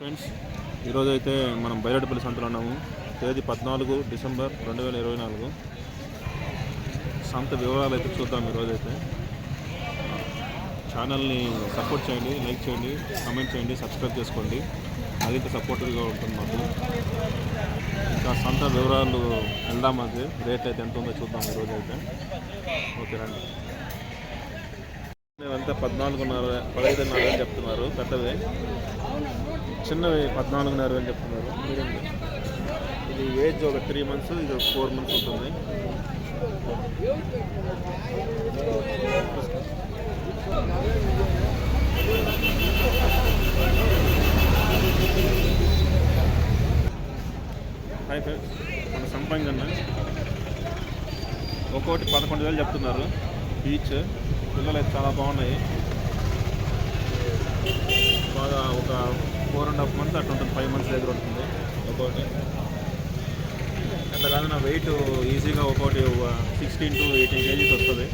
Friends ఈరోజు అయితే మనం బైరెడ్డిపల్లి సంతలో ఉన్నాము. తేదీ పద్నాలుగు డిసెంబర్ రెండు వేల ఇరవై నాలుగు. సంత వివరాలు అయితే చూద్దాం ఈరోజు అయితే ఛానల్ని సపోర్ట్ చేయండి లైక్ చేయండి కామెంట్ చేయండి సబ్స్క్రైబ్ చేసుకోండి. మరింత సపోర్టివ్గా ఉంటుంది మాకు. ఇంకా సంత వివరాలు వెళ్దాం అది. రేట్ అయితే ఎంత ఉందో చూద్దాం ఈరోజు అయితే ఓకే రండి. మేమంతా పద్నాలుగున్నర పదహైదున్నర అని చెప్తున్నారు పెద్దదే. చిన్నవి పద్నాలుగున్నర అని చెప్తున్నారు. ఇది ఏజ్ ఒక త్రీ మంత్స్ ఇది ఒక ఫోర్ మంత్స్ ఉంటుంది. హాయ్ ఫ్రెండ్స్ మన సంపంగన్న ఒక్కోటి పదకొండు వేలు చెప్తున్నారు. బీచ్ పిల్లలు అయితే చాలా బాగున్నాయి. బాగా ఒక ఫోర్ అండ్ హాఫ్ మంత్స్ అటు ఉంటుంది ఫైవ్ మంత్స్ దగ్గర ఉంటుంది. ఒక్కొక్కటి అట్లా కాదు నా వెయిట్ ఈజీగా ఒక్కొక్కటి సిక్స్టీన్ టు ఎయిటీన్ కేజీస్ వస్తుంది.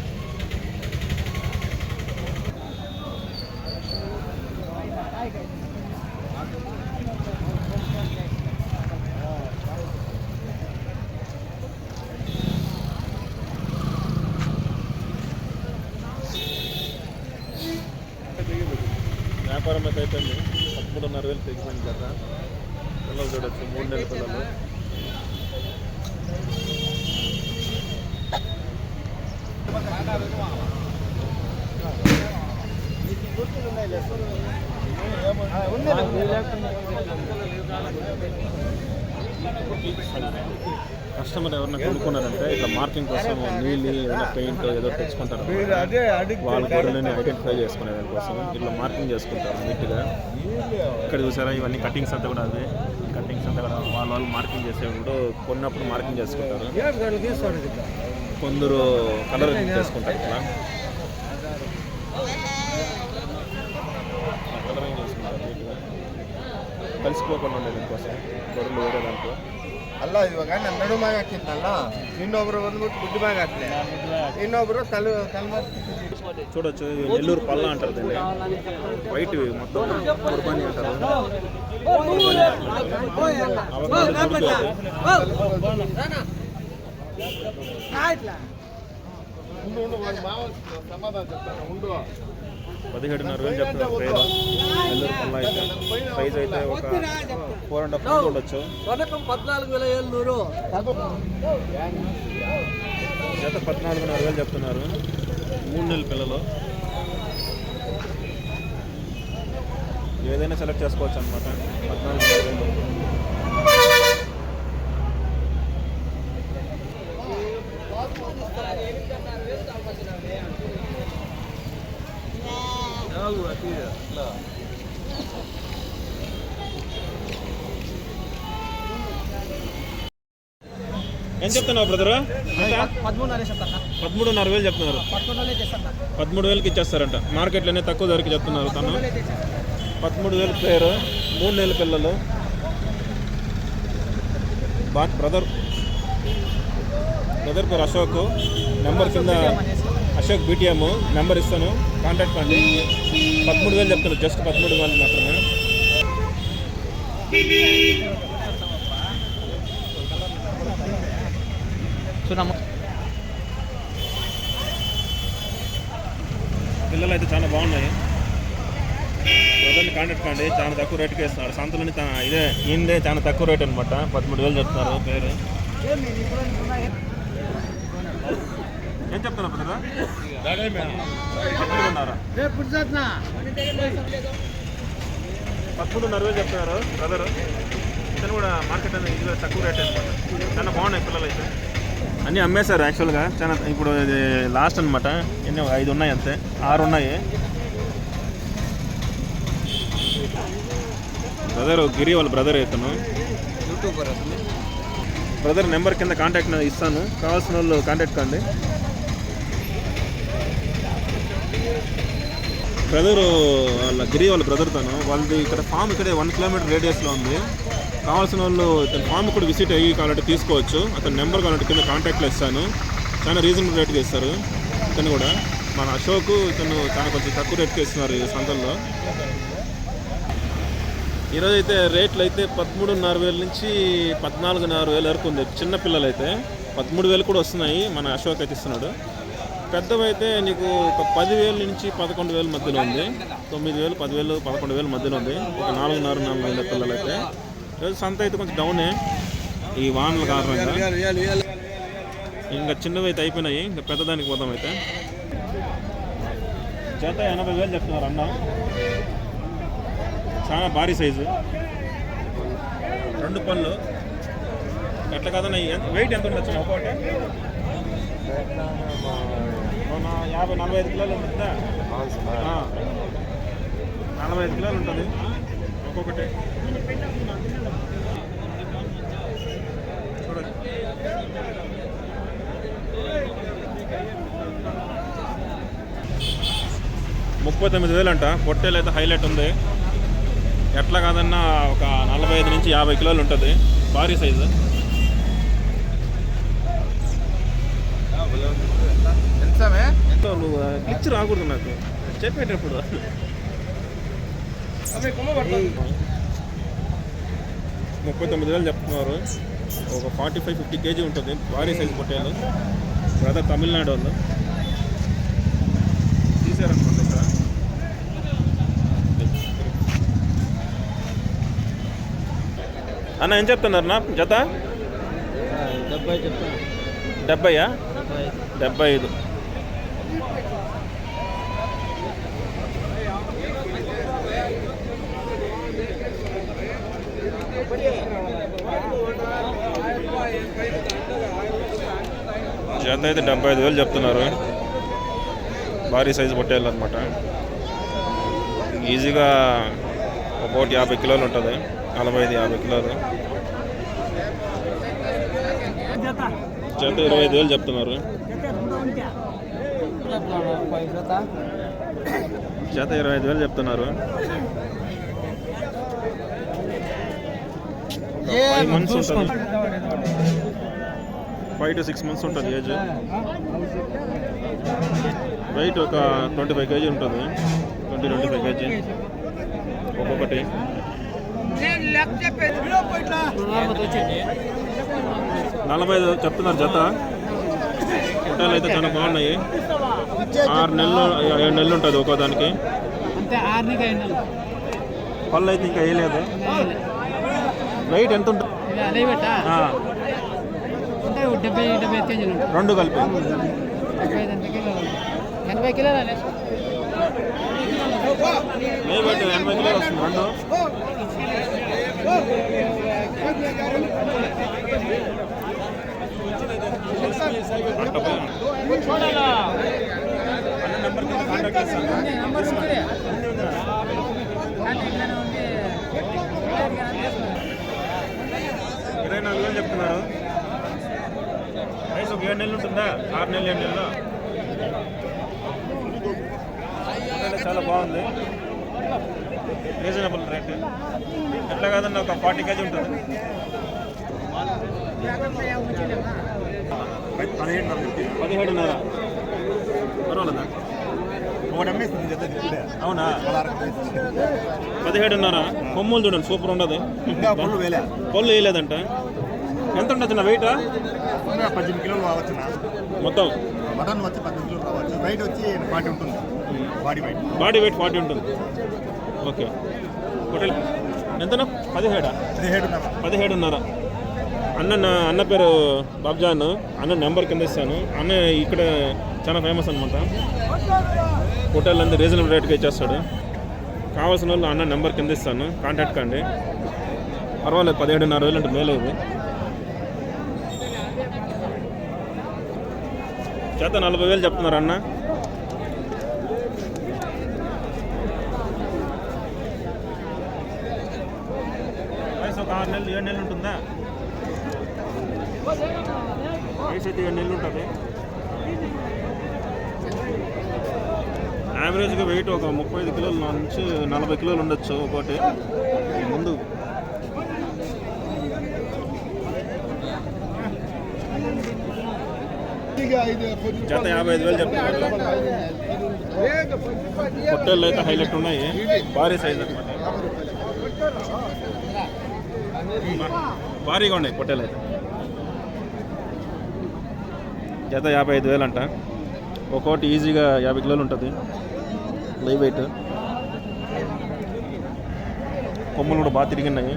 వ్యాపారం అయితే అయిపోయింది. పదమూడున్నర వేలు తెగిపోయింది కదా. పిల్లలు చూడొచ్చు మూడు నెలల పిల్లలు. కస్టమర్ ఎవరైనా కొనుక్కున్నారంటే ఇట్లా మార్కింగ్ కోసం నీళ్ళు ఏదైనా పెయింట్ ఏదో తెచ్చుకుంటారు వాళ్ళ గొర్రెలని ఐడెంటిఫై చేసుకునే దానికోసం ఇట్లా మార్కింగ్ చేసుకుంటారు నీట్గా. ఇక్కడ చూసారా ఇవన్నీ కటింగ్స్ అంతా కూడా అదే కటింగ్స్ అంతా కూడా వాళ్ళ వాళ్ళు మార్కింగ్ చేసేప్పుడు కొన్నప్పుడు మార్కింగ్ చేసుకుంటారు. కొందరు కలర్ చేసుకుంటారు ఇట్లా. కలరింగ్ చేసుకుంటారు నీట్గా కలిసిపోకుండా ఉండే దానికోసం గొర్రెలు వేరే దాంట్లో ಅಲ್ಲ ಇವಾಗ ನನ್ನ ನಡು ಮ್ಯಾಗ ಹಾಕಿದ್ನಲ್ಲ ಇನ್ನೊಬ್ರು ಬಂದ್ಬಿಟ್ಟು ಗುಡ್ಡು ಮ್ಯಾಗ ಹಾಕ್ಲೆ ಇನ್ನೊಬ್ರು ಕಲ್ ಕಲ್ చూడొచ్చు ఇవి నెల్లూరు పల్ల అంటారు దీన్ని వైట్ ఇవి మొత్తం కుర్బానీ అంటారు అవకాశం దొరుకుతుంది. సమాధానం చెప్తాను ఉండు పదిహేడున్నర వేలు చెప్తున్నారు పేరు. నెల్లూరు పల్ల అయితే. సైజ్ అయితే ఒక ఫోర్ అండ్ హాఫ్ ఉండొచ్చు. పద్నాలుగు వేల ఏళ్ళూరు జత పద్నాలుగున్నర వేలు చెప్తున్నారు. మూడు నెలల పిల్లలు. ఏదైనా సెలెక్ట్ చేసుకోవచ్చు అనమాట పద్నాలుగున్నర వేలు. ఏం చెప్తున్నావు బ్రదర్? పదమూడున్నర వేలు చెప్తున్నారు. పదమూడు వేలకి ఇచ్చేస్తారంట. మార్కెట్లోనే తక్కువ ధరకి చెప్తున్నారు తను. పదమూడు వేలు పేరు మూడు నెలల పిల్లలు. బా బ్రదర్. బ్రదర్ పేరు అశోక్. నెంబర్ కింద అశోక్ బీటీఎం నెంబర్ ఇస్తాను. కాంటాక్ట్ కండి పదమూడు వేలు చెప్తున్నారు జస్ట్ పదమూడు వేలు మాత్రమే. పిల్లలు అయితే చాలా బాగున్నాయి. బ్రదర్ని కాంటాక్ట్ కండి చాలా తక్కువ రేటుకి ఇస్తున్నారు. సంతలోని ఇదే ఈయనదే చాలా తక్కువ రేట్ అనమాట పదమూడు వేలు చెప్తున్నారు పేరు. ఏం చెప్తున్నారు బ్రదర్? వేలు చెప్తున్నారు బ్రదర్. ఇతను కూడా మార్కెట్ అనేది ఇది తక్కువ రేట్ అనమాట చాలా బాగున్నాయి పిల్లలు అయితే అన్నీ అమ్మేశారు యాక్చువల్గా చాలా ఇప్పుడు ఇది లాస్ట్ అనమాట ఎన్ని ఐదు ఉన్నాయి అంతే. ఆరు ఉన్నాయి. బ్రదర్ గిరి వాళ్ళ బ్రదర్ ఇతను. యూట్యూబర్ బ్రదర్ నెంబర్ కింద కాంటాక్ట్ ఇస్తాను. కావాల్సిన వాళ్ళు కాంటాక్ట్ కండి. బ్రదర్ వాళ్ళ గిరి వాళ్ళ బ్రదర్ తను. వాళ్ళది ఇక్కడ ఫామ్ ఇక్కడే వన్ కిలోమీటర్ రేడియస్లో ఉంది. కావాల్సిన వాళ్ళు ఇతని ఫామ్ కూడా విజిట్ అయ్యి కావాలంటే తీసుకోవచ్చు. అతని నెంబర్ కావాలంటే కింద కాంటాక్ట్లో ఇస్తాను. చాలా రీజనబుల్ రేట్కి ఇస్తారు. ఇతను కూడా. మన అశోక్ ఇతను చాలా కొంచెం తక్కువ రేట్కి ఇస్తున్నారు ఈ సంతల్లో ఈరోజు అయితే రేట్లు అయితే పదమూడున్నర వేల నుంచి పద్నాలుగున్నర వేల వరకు ఉంది. చిన్న పిల్లలు అయితే పదమూడు వేలు కూడా వస్తున్నాయి. మన అశోక్ అయితే ఇస్తున్నాడు. పెద్దవైతే నీకు ఒక పదివేల నుంచి పదకొండు వేల మధ్యలో ఉంది. తొమ్మిది వేలు పదివేలు పదకొండు వేల మధ్యలో ఉంది. ఒక నాలుగున్నర నాలుగు వేల పిల్లలు అయితే ఈరోజు సంత అయితే కొంచెం డౌనే ఈ వానల కారణంగా. ఇంకా చిన్నవి అయితే అయిపోయినాయి. ఇంకా పెద్దదానికి పోదాం అయితే. జత ఎనభై వేలు చెప్తున్నారు అన్న. చాలా భారీ సైజు. రెండు పళ్ళు. ఎట్లా కదన్నా వెయిట్ ఎంత ఉండొచ్చు ఒక్కొక్కటి యాభై నలభై ఐదు కిలోలు ఉంటుందా. నలభై ఐదు కిలోలు ఉంటుంది. ఒక్కొక్కటి. చూడండి. ముప్పై తొమ్మిది వేలు అంట. పొట్టేలు అయితే హైలైట్ ఉంది. ఎట్లా కాదన్నా ఒక నలభై ఐదు నుంచి యాభై కిలోలు ఉంటుంది. భారీ సైజు. ఎంతమే ఎంతో నువ్వు గ్లిచ్ రాకూడదు నాకు. చెప్పేటప్పుడు ముప్పై తొమ్మిది వేలు చెప్తున్నారు. ఒక ఫార్టీ ఫైవ్ ఫిఫ్టీ కేజీ ఉంటుంది. భారీ సైజు పొట్టేలు. బ్రదర్ తమిళనాడు వాళ్ళు. తీసారనుకోండి ఇక్కడ? అన్న ఏం చెప్తున్నారు నా జత? డెబ్బై చెప్తాను డెబ్బయ్యా డెబ్బై ఐదు జత అయితే డెబ్బై ఐదు వేలు చెప్తున్నారు. భారీ సైజు పొట్టేళ్ళు అనమాట ఈజీగా ఒక్కోటి యాభై కిలోలు ఉంటుంది. నలభై ఐదు యాభై కిలోలు. జత ఇరవై ఐదు వేలు చెప్తున్నారు. జత ఇరవై ఐదు వేలు చెప్తున్నారు. ఫైవ్ మంత్స్ ఉంటుంది ఫైవ్ టు సిక్స్ మంత్స్ ఉంటుంది ఏజ్. వెయిట్ ఒక ట్వంటీ ఫైవ్ కేజీ ఉంటుంది. ట్వంటీ ట్వంటీ ఫైవ్ కేజీ ఒక్కొక్కటి. నలభై ఐదు చెప్తున్నారు జత. హోటల్ అయితే చాలా బాగున్నాయి. ఆరు నెలలు ఏడు నెలలు ఉంటుంది ఒక్కో దానికి. పళ్ళు అయితే ఇంకా వేయలేదు. వెయిట్ ఎంత ఉంటుంది అంటే డెబ్బై డెబ్బై కేజీలు ఉంటాయి రెండు కలిపి. డెబ్బై ఐదు ఎంత కిలోలు ఎనభై కిలోలు అనే ఎనభై కిలోలు వస్తుంది. రెండు. నంబర్ ఉంది ఇరవై నాలుగు చెప్తున్నారు. వయసు ఒక ఏడు నెలలు ఉంటుందా? ఆరు నెలలు ఏడు నెలలు? చాలా బాగుంది. రీజనబుల్ రేట్ ఎట్లా కాదన్నా ఒక ఫార్టీ కేజీ ఉంటుంది. పదిహేడున్నర. పర్వాలేదా? అవునా? పదిహేడున్నర. కొమ్ములు చూడండి సూపర్ ఉండదు. పళ్ళు వేయలేదంట. ఎంత ఉండొచ్చు నా వెయిట్ పద్దెనిమిది కిలోలు రావచ్చు మొత్తం? మటన్ వచ్చి పద్దెనిమిది కిలోలు రావచ్చు వెయిట్ వచ్చి ఫార్టీ ఉంటుంది. Body weight body weight forty ఉంటుంది. ఓకే. హోటల్ ఎంతనా? పదిహేడా? పదిహేడున్నర పదిహేడున్నర. అన్న నా- అన్న పేరు బాబ్జాన్. అన్న నెంబర్ కింద ఇస్తాను. అన్న ఇక్కడ చాలా ఫేమస్ అనమాట హోటల్ అంతా రీజనబుల్ రేట్గా ఇచ్చేస్తాడు. కావాల్సిన వాళ్ళు అన్న నెంబర్ కింద ఇస్తాను. కాంటాక్ట్ కండి. పర్వాలేదు పదిహేడున్నర వేలు అంటే మేలే చేత నలభై వేలు చెప్తున్నారు అన్న. వయసు ఒక ఆరు నెలలు ఏడు నెలలు ఉంటుందా? వయసు అయితే ఏడు నెలలు ఉంటుంది. యావరేజ్గా వెయిట్ ఒక ముప్పై ఐదు కిలోల నుంచి నలభై కిలోలు ఉండొచ్చు ఒకటి ముందు. జత యాభై ఐదు వేలు చెప్తున్నారు పొట్టేళ్ళు అయితే హైలైట్ ఉన్నాయి. భారీ సైజ్ అనమాట భారీగా ఉన్నాయి పొట్టేలు అయితే. జత యాభై ఐదు వేలు అంట. ఒక్కోటి ఈజీగా యాభై కిలోలు ఉంటుంది. Live weight. కొమ్ములు కూడా బాగా తిరిగినాయి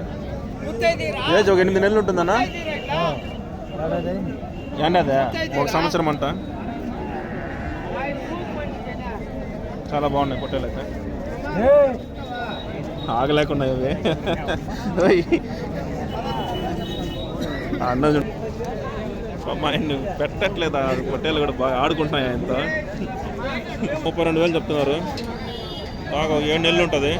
ఏజ్ ఒక ఎనిమిది నెలలు ఉంటుందన్నా? ఏంటదే? ఒక సంవత్సరం అంట చాలా బాగున్నాయి పొట్టేలు అయితే. ఆగలేకున్నాయి అవి అన్న చూడు. పాపం ఆయన్ని పెట్టట్లేదు పొట్టేలు కూడా బాగా ఆడుకుంటున్నాయి ఆయనతో. ముప్పై రెండు వేలు చెప్తున్నారు. బాగా ఒక ఏడు నెలలు ఉంటుంది.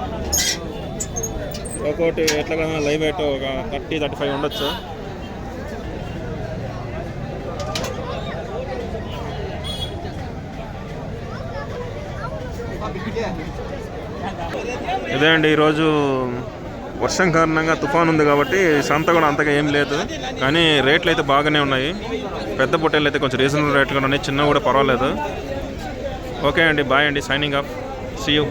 ఒక్కోటి ఎట్లా లైవ్ వెయిట్ ఒక థర్టీ థర్టీ ఫైవ్ ఉండొచ్చు. ఇదే అండి ఈరోజు వర్షం కారణంగా తుఫాన్ ఉంది కాబట్టి సంత కూడా అంతగా ఏం లేదు. కానీ రేట్లు అయితే బాగానే ఉన్నాయి. పెద్ద పొట్టేలు అయితే కొంచెం రీజనబుల్ రేట్గా ఉన్నాయి. చిన్న కూడా పర్వాలేదు. ఓకే అండి బాయ్ అండి సైనింగ్ అప్ సీ యూ